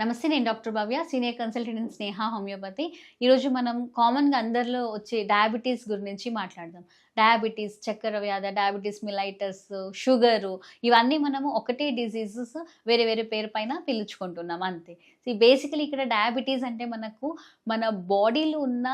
నమస్తే నేను doctor Bhavya senior consultant in Sneha homeopathy. ఈరోజు మనం కామన్గా అందరిలో వచ్చే డయాబెటీస్ గురించి మాట్లాడదాం. డయాబెటీస్ చక్కెర వ్యాధి డయాబెటీస్ మిలైటస్ షుగరు ఇవన్నీ మనము ఒకటే డిసీజెస్ వేరే వేరే పేరు పైన పిలుచుకుంటున్నాం అంతే. సో బేసికలీ ఇక్కడ డయాబెటీస్ అంటే మనకు మన బాడీలో ఉన్న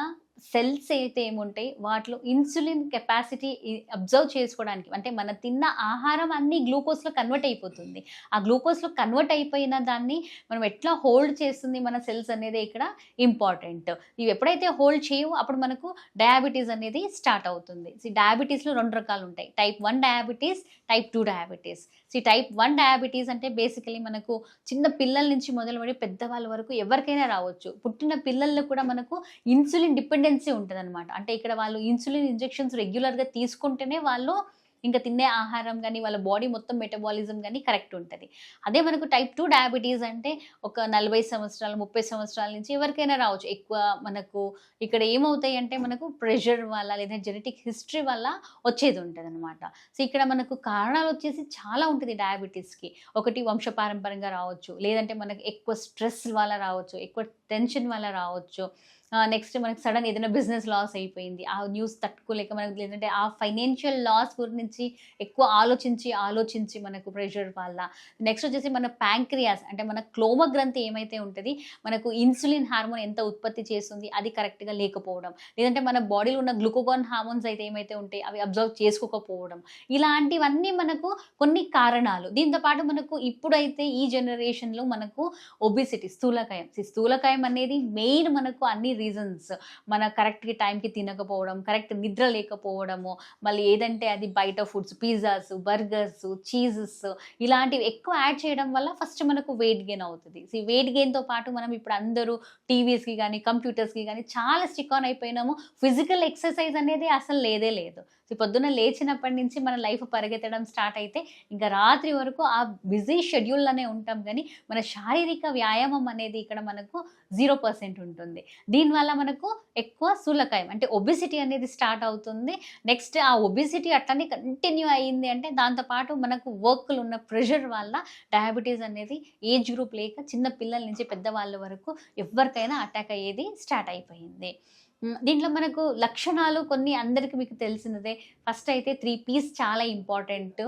సెల్స్ అయితే ఏముంటాయి వాటిలో ఇన్సులిన్ కెపాసిటీ అబ్జర్వ్ చేసుకోవడానికి అంటే మన తిన్న ఆహారం అన్ని గ్లూకోజ్లో కన్వర్ట్ అయిపోతుంది. ఆ గ్లూకోజ్లో కన్వర్ట్ అయిపోయిన దాన్ని మనం ఎట్లా హోల్డ్ చేస్తుంది మన సెల్స్ అనేది ఇక్కడ ఇంపార్టెంట్. ఇవి ఎప్పుడైతే హోల్డ్ చేయవో అప్పుడు మనకు డయాబెటీస్ అనేది స్టార్ట్ అవుతుంది. సో డయాబెటీస్లో రెండు రకాలు ఉంటాయి. Type one diabetes type two diabetes. So type one diabetes అంటే బేసికలీ మనకు చిన్న పిల్లల నుంచి మొదలుపడి పెద్దవాళ్ళ వరకు ఎవరికైనా రావచ్చు. పుట్టిన పిల్లల్లో కూడా మనకు ఇన్సులిన్ డిపెండెన్సీ ఉంటుంది అనమాట అంటే ఇక్కడ వాళ్ళు ఇన్సులిన్ ఇంజెక్షన్స్ రెగ్యులర్గా తీసుకుంటేనే వాళ్ళు ఇంకా తినే ఆహారం కానీ వాళ్ళ బాడీ మొత్తం మెటబాలిజం కానీ కరెక్ట్ ఉంటుంది. అదే మనకు టైప్ టూ డయాబెటీస్ అంటే ఒక నలభై సంవత్సరాలు ముప్పై సంవత్సరాల నుంచి ఎవరికైనా రావచ్చు. ఎక్కువ మనకు ఇక్కడ ఏమవుతాయి అంటే మనకు ప్రెషర్ వల్ల లేదా జెనెటిక్ హిస్టరీ వల్ల వచ్చేది ఉంటుంది అనమాట సో ఇక్కడ మనకు కారణాలు వచ్చేసి చాలా ఉంటుంది డయాబెటీస్కి. ఒకటి వంశపారంపరంగా రావచ్చు. లేదంటే మనకు ఎక్కువ స్ట్రెస్ వల్ల రావచ్చు. ఎక్కువ టెన్షన్ వల్ల రావచ్చు. నెక్స్ట్ మనకి సడన్ ఏదైనా బిజినెస్ లాస్ అయిపోయింది. ఆ న్యూస్ తట్టుకోలేక మనకు లేదంటే ఆ ఫైనాన్షియల్ లాస్ గురించి ఎక్కువ ఆలోచించి ఆలోచించి మనకు ప్రెషర్ వల్ల. నెక్స్ట్ వచ్చేసి మన ప్యాంక్రియాస్ అంటే మన క్లోమ గ్రంథి ఏమైతే ఉంటుంది మనకు ఇన్సులిన్ హార్మోన్ ఎంత ఉత్పత్తి చేస్తుంది అది కరెక్ట్గా లేకపోవడం. లేదంటే మన బాడీలో ఉన్న గ్లూకోగాన్ హార్మోన్స్ అయితే ఏమైతే ఉంటాయి అవి అబ్జర్వ్ చేసుకోకపోవడం. ఇలాంటివన్నీ మనకు కొన్ని కారణాలు. దీంతో పాటు మనకు ఇప్పుడైతే ఈ జనరేషన్లో మనకు ఒబిసిటీ స్థూలకాయం. స్థూలకాయం అనేది మెయిన్ మనకు అన్ని రీజన్స్ మన కరెక్ట్గా టైంకి తినకపోవడం కరెక్ట్ నిద్ర లేకపోవడము మళ్ళీ ఏదంటే అది బయట ఫుడ్స్ పిజ్జాస్ బర్గర్స్ చీజెస్ ఇలాంటివి ఎక్కువ యాడ్ చేయడం వల్ల ఫస్ట్ మనకు వెయిట్ గెయిన్ అవుతుంది. ఈ వెయిట్ గెయిన్తో పాటు మనం ఇప్పుడు అందరూ టీవీస్కి కానీ కంప్యూటర్స్కి కానీ చాలా స్టిక్ ఆన్ అయిపోయినాము. ఫిజికల్ ఎక్సర్సైజ్ అనేది అసలు లేదే లేదు. సో పొద్దున్న లేచినప్పటి నుంచి మన లైఫ్ పరిగెత్తడం స్టార్ట్ అయితే ఇంకా రాత్రి వరకు ఆ బిజీ షెడ్యూల్లోనే ఉంటాం. కానీ మన శారీరక వ్యాయామం అనేది ఇక్కడ మనకు జీరో పర్సెంట్ ఉంటుంది. దీని దీనివల్ల మనకు ఎక్కువ సులకాయం అంటే ఒబిసిటీ అనేది స్టార్ట్ అవుతుంది. నెక్స్ట్ ఆ ఒబిసిటీ అట్లనే కంటిన్యూ అయ్యింది అంటే దాంతోపాటు మనకు వర్క్లు ఉన్న ప్రెషర్ వల్ల డయాబెటీస్ అనేది ఏజ్ గ్రూప్ లేక చిన్న పిల్లల నుంచి పెద్దవాళ్ళ వరకు ఎవరికైనా అటాక్ అయ్యేది స్టార్ట్ అయిపోయింది. దీంట్లో మనకు లక్షణాలు కొన్ని అందరికీ మీకు తెలిసినదే. ఫస్ట్ అయితే త్రీ పీస్ చాలా ఇంపార్టెంట్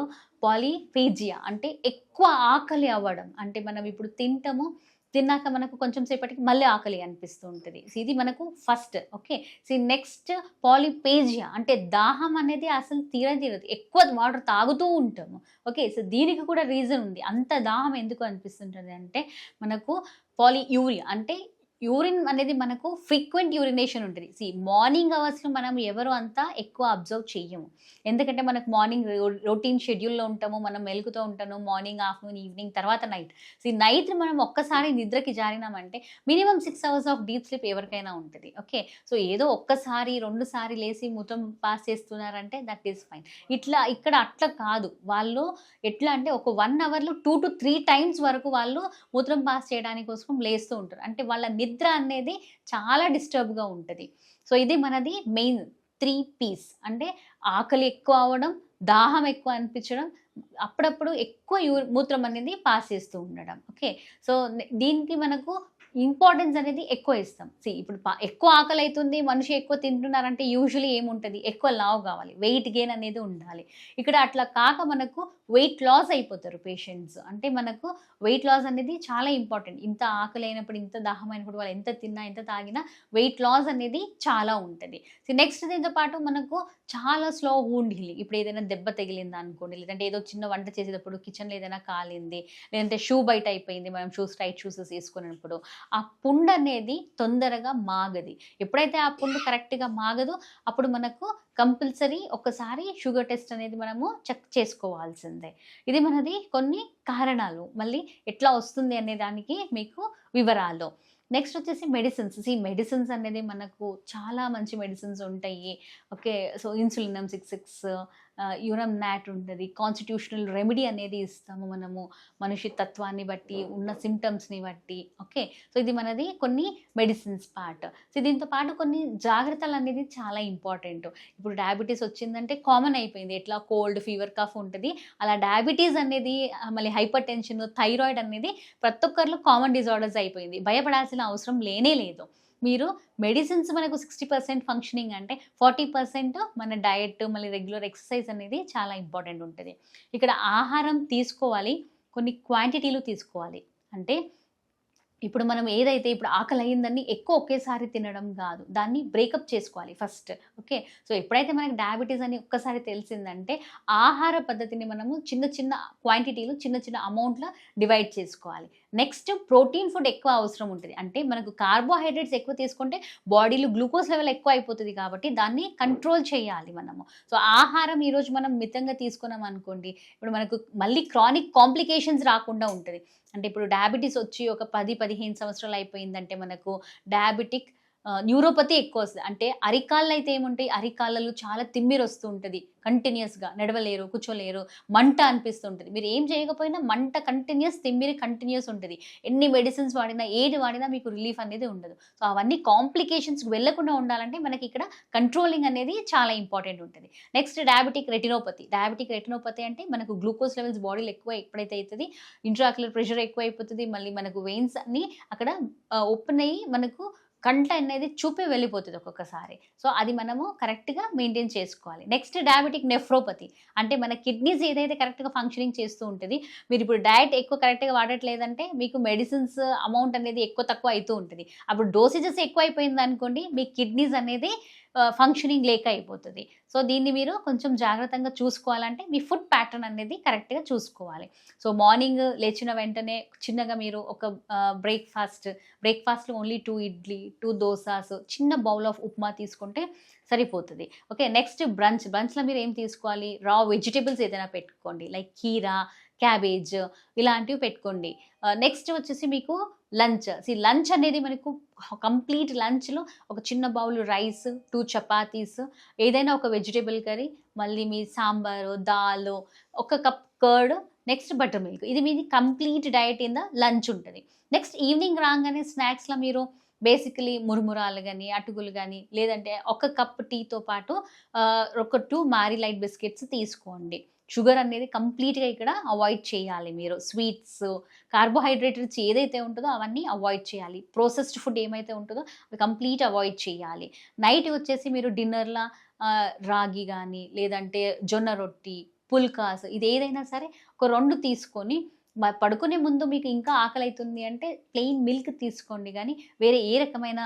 పాలిఫేజియా అంటే ఎక్కువ ఆకలి అవ్వడం. అంటే మనం ఇప్పుడు తింటాము తిన్నాక మనకు కొంచెం సేపటికి మళ్ళీ ఆకలి అనిపిస్తూ ఉంటుంది. ఇది మనకు first okay see next polyphagia అంటే దాహం అనేది అసలు తీర తీరదు ఎక్కువ వాటర్ తాగుతూ ఉంటాము ఓకే సో దీనికి కూడా రీజన్ ఉంది. అంత దాహం ఎందుకు అనిపిస్తుంటుంది అంటే మనకు పాలి యూరియా అంటే యూరిన్ అనేది మనకు ఫ్రీక్వెంట్ యూరినేషన్ ఉంటుంది. సి మార్నింగ్ అవర్స్లో మనం ఎవరు అంతా ఎక్కువ అబ్జర్వ్ చెయ్యము. ఎందుకంటే మనకు మార్నింగ్ రొటీన్ షెడ్యూల్లో ఉంటాము మనం మెలుగుతూ ఉంటాము మార్నింగ్ ఆఫ్టర్నూన్ ఈవినింగ్ తర్వాత నైట్. సి నైట్ మనం ఒక్కసారి నిద్రకి జారినామంటే minimum six hours of deep sleep ఎవరికైనా ఉంటుంది. ఓకే? సో ఏదో ఒక్కసారి రెండుసారి లేచి ముతం పాస్ చేస్తున్నారంటే దట్ ఈస్ ఫైన్ ఇట్లా ఇక్కడ అట్లా కాదు. వాళ్ళు ఎట్లా అంటే ఒక వన్ అవర్లో టూ టు త్రీ టైమ్స్ వరకు వాళ్ళు మూత్రం పాస్ చేయడానికి కోసం లేస్తూ ఉంటారు. అంటే వాళ్ళ నిద్ర అనేది చాలా డిస్టర్బ్గా ఉంటుంది. సో ఇది మనది మెయిన్ త్రీ పీస్. అంటే ఆకలి ఎక్కువ అవ్వడం దాహం ఎక్కువ అనిపించడం అప్పుడప్పుడు ఎక్కువ యూ మూత్రం అనేది పాస్ చేస్తూ ఉండడం. ఓకే? సో దీనికి మనకు ఇంపార్టెన్స్ అనేది ఎక్కువ ఇస్తాం. సి ఇప్పుడు పా- ఎక్కువ ఆకలి అవుతుంది మనిషి ఎక్కువ తింటున్నారంటే యూజువలీ ఏముంటుంది? ఎక్కువ లావ్ కావాలి. వెయిట్ గెయిన్ అనేది ఉండాలి. ఇక్కడ అట్లా కాక మనకు వెయిట్ లాస్ అయిపోతారు పేషెంట్స్ అంటే మనకు వెయిట్ లాస్ అనేది చాలా ఇంపార్టెంట్ ఇంత ఆకలి అయినప్పుడు ఇంత దాహం అయినప్పుడు వాళ్ళు ఎంత తిన్నా ఎంత తాగినా వెయిట్ లాస్ అనేది చాలా ఉంటుంది. సో నెక్స్ట్ దీంతో పాటు మనకు చాలా స్లో వూండ్ హీలింగ్ ఇప్పుడు ఏదైనా దెబ్బ తగిలిందా అనుకోండి లేదంటే ఏదో చిన్న వంట చేసేటప్పుడు కిచెన్లో ఏదైనా కాలింది లేదంటే షూ బయట అయిపోయింది మనం షూస్ టైట్ షూస్ వేసుకున్నప్పుడు ఆ పుండు అనేది తొందరగా మాగది. ఎప్పుడైతే ఆ పుండు కరెక్ట్గా మాగదో అప్పుడు మనకు కంపల్సరీ ఒకసారి షుగర్ టెస్ట్ అనేది మనము చెక్ చేసుకోవాల్సిందే. ఇది మనది కొన్ని కారణాలు. మళ్ళీ ఎట్లా వస్తుంది అనే దానికి మీకు వివరాలు. నెక్స్ట్ వచ్చేసి మెడిసిన్స్. ఈ మెడిసిన్స్ అనేది మనకు చాలా మంచి మెడిసిన్స్ ఉంటాయి. Okay so insulinum six six యూరం నాట్ ఉంటుంది. కాన్స్టిట్యూషనల్ రెమెడీ అనేది ఇస్తాము మనము మనిషి తత్వాన్ని బట్టి ఉన్న సిమ్టమ్స్ని బట్టి. ఓకే సో ఇది మనది కొన్ని మెడిసిన్స్ పార్ట్ సో దీంతో పాటు కొన్ని జాగ్రత్తలు అనేది చాలా ఇంపార్టెంట్ ఇప్పుడు డయాబెటీస్ వచ్చిందంటే కామన్ అయిపోయింది. ఎట్లా? కోల్డ్ ఫీవర్ కాఫ్ ఉంటుంది. అలా డయాబెటీస్ అనేది మళ్ళీ హైపర్ టెన్షన్ థైరాయిడ్ అనేది ప్రతి ఒక్కరిలో కామన్ డిజార్డర్స్ అయిపోయింది. భయపడాల్సిన అవసరం లేనే లేదు. మీరు మెడిసిన్స్ మనకు సిక్స్టీ పర్సెంట్ ఫంక్షనింగ్ అంటే ఫార్టీ పర్సెంట్ మన డయట్ మళ్ళీ రెగ్యులర్ ఎక్సర్సైజ్ అనేది చాలా ఇంపార్టెంట్ ఉంటుంది. ఇక్కడ ఆహారం తీసుకోవాలి కొన్ని క్వాంటిటీలు తీసుకోవాలి. అంటే ఇప్పుడు మనం ఏదైతే ఇప్పుడు ఆకలి అయిందని ఎక్కువ ఒకేసారి తినడం కాదు దాన్ని బ్రేకప్ చేసుకోవాలి ఫస్ట్ ఓకే సో ఎప్పుడైతే మనకి డయాబెటీస్ అని ఒక్కసారి తెలిసిందంటే ఆహార పద్ధతిని మనము చిన్న చిన్న క్వాంటిటీలు చిన్న చిన్న అమౌంట్లో డివైడ్ చేసుకోవాలి. నెక్స్ట్ ప్రోటీన్ ఫుడ్ ఎక్కువ అవసరం ఉంటుంది. అంటే మనకు కార్బోహైడ్రేట్స్ ఎక్కువ తీసుకుంటే బాడీలో గ్లూకోజ్ లెవెల్ ఎక్కువ అయిపోతుంది కాబట్టి దాన్ని కంట్రోల్ చేయాలి మనము. సో ఆహారం ఈరోజు మనం మితంగా తీసుకున్నాం అనుకోండి ఇప్పుడు మనకు మళ్ళీ క్రానిక్ కాంప్లికేషన్స్ రాకుండా ఉంటుంది. అంటే ఇప్పుడు డయాబెటీస్ వచ్చి ఒక పది పదిహేను సంవత్సరాలు అయిపోయిందంటే మనకు డయాబెటిక్ న్యూరోపతి ఎక్కువ వస్తుంది. అంటే అరికాళ్ళు అయితే ఏముంటాయి? అరికాళ్ళలో చాలా తిమ్మిరి వస్తూ ఉంటుంది. కంటిన్యూస్గా నడవలేరు కూర్చోలేరు మంట అనిపిస్తుంటుంది. మీరు ఏం చేయకపోయినా మంట కంటిన్యూస్ తిమ్మిరి కంటిన్యూస్ ఉంటుంది. ఎన్ని మెడిసిన్స్ వాడినా ఏది వాడినా మీకు రిలీఫ్ అనేది ఉండదు. సో అవన్నీ కాంప్లికేషన్స్కి వెళ్ళకుండా ఉండాలంటే మనకి ఇక్కడ కంట్రోలింగ్ అనేది చాలా ఇంపార్టెంట్ ఉంటుంది. Next diabetic retinopathy diabetic retinopathy అంటే మనకు గ్లూకోజ్ లెవెల్స్ బాడీలో ఎక్కువ ఎప్పుడైతే అవుతుంది ఇంట్రాక్యులర్ ప్రెషర్ ఎక్కువ అయిపోతుంది మళ్ళీ మనకు వెయిన్స్ అన్ని అక్కడ ఓపెన్ అయ్యి మనకు కంట అనేది చూపి వెళ్ళిపోతుంది ఒక్కొక్కసారి. సో అది మనము కరెక్ట్గా మెయింటైన్ చేసుకోవాలి. Next diabetic nephropathy. అంటే మన కిడ్నీస్ ఏదైతే కరెక్ట్గా ఫంక్షనింగ్ చేస్తూ ఉంటుంది మీరు ఇప్పుడు డయట్ ఎక్కువ కరెక్ట్గా వాడట్లేదంటే మీకు మెడిసిన్స్ అమౌంట్ అనేది ఎక్కువ తక్కువ అవుతూ ఉంటుంది. అప్పుడు డోసేజెస్ ఎక్కువ అయిపోయింది అనుకోండి మీ కిడ్నీస్ అనేది ఫంక్షనింగ్ లేక అయిపోతుంది. సో దీన్ని మీరు కొంచెం జాగ్రత్తగా చూసుకోవాలంటే మీ ఫుడ్ ప్యాటర్న్ అనేది కరెక్ట్గా చూసుకోవాలి. సో మార్నింగ్ లేచిన వెంటనే చిన్నగా మీరు ఒక బ్రేక్ఫాస్ట్ బ్రేక్ఫాస్ట్లో only two idli two dosas చిన్న బౌల్ ఆఫ్ ఉప్మా తీసుకుంటే సరిపోతుంది. ఓకే నెక్స్ట్ బ్రంచ్ బ్రంచ్లో మీరు ఏం తీసుకోవాలి? రా వెజిటేబుల్స్ ఏదైనా పెట్టుకోండి లైక్ కీరా క్యాబేజ్ ఇలాంటివి పెట్టుకోండి. నెక్స్ట్ వచ్చేసి మీకు లంచ్. సి లంచ్ అనేది మనకు కంప్లీట్ లంచ్లో ఒక చిన్న బౌల్ రైస్ టూ చపాతీస్ ఏదైనా ఒక వెజిటేబుల్ కర్రీ మళ్ళీ మీ సాంబారు దాల్ ఒక cup curd next butter milk. ఇది మీది complete diet in the lunch ఉంటుంది. నెక్స్ట్ ఈవినింగ్ రాగానే స్నాక్స్లో మీరు బేసికలీ మురుమురాలు కానీ అటుకులు కానీ లేదంటే ఒక కప్ టీతో పాటు ఒక టూ మారీ లైట్ బిస్కెట్స్ తీసుకోండి. షుగర్ అనేది కంప్లీట్గా ఇక్కడ అవాయిడ్ చేయాలి మీరు. స్వీట్స్ కార్బోహైడ్రేట్స్ ఏదైతే ఉంటుందో అవన్నీ అవాయిడ్ చేయాలి. ప్రాసెస్డ్ ఫుడ్ ఏమైతే ఉంటుందో అవి కంప్లీట్ అవాయిడ్ చేయాలి. నైట్ వచ్చేసి మీరు డిన్నర్లా రాగి కానీ లేదంటే జొన్న రొట్టి పుల్కాస్ ఇది ఏదైనా సరే ఒక రెండు తీసుకొని పడుకునే ముందు మీకు ఇంకా ఆకలి అవుతుంది అంటే ప్లెయిన్ మిల్క్ తీసుకోండి. కానీ వేరే ఏ రకమైన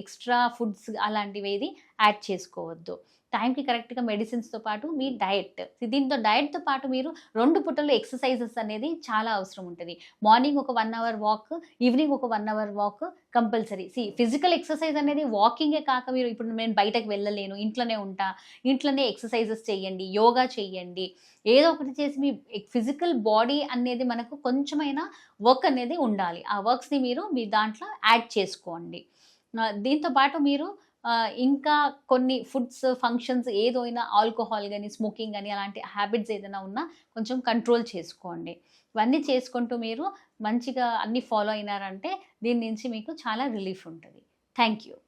ఎక్స్ట్రా ఫుడ్స్ అలాంటివి ఏది యాడ్ చేసుకోవద్దు. టైంకి కరెక్ట్గా మెడిసిన్స్తో పాటు మీ డయట్ దీంతో డయట్తో పాటు మీరు రెండు పుట్టలు ఎక్సర్సైజెస్ అనేది చాలా అవసరం ఉంటుంది. మార్నింగ్ ఒక వన్ అవర్ వాక్ ఈవినింగ్ ఒక one hour walk compulsory. C physical exercise అనేది వాకింగే కాక మీరు ఇప్పుడు నేను బయటకు వెళ్ళలేను ఇంట్లోనే ఉంటా ఇంట్లోనే ఎక్సర్సైజెస్ చేయండి యోగా చేయండి. ఏదో ఒకటి చేసి మీ ఫిజికల్ బాడీ అనేది మనకు కొంచెమైనా వర్క్ అనేది ఉండాలి. ఆ వర్క్స్ని మీరు మీ దాంట్లో యాడ్ చేసుకోండి. దీంతో పాటు మీరు ఇంకా కొన్ని ఫుడ్స్ ఫంక్షన్స్ ఏదైనా ఆల్కహాల్ కానీ స్మోకింగ్ కానీ అలాంటి హ్యాబిట్స్ ఏదైనా ఉన్నా కొంచెం కంట్రోల్ చేసుకోండి. ఇవన్నీ చేసుకుంటూ మీరు మంచిగా అన్ని ఫాలో అయినారంటే దీని నుంచి మీకు చాలా రిలీఫ్ ఉంటుంది. Thank you.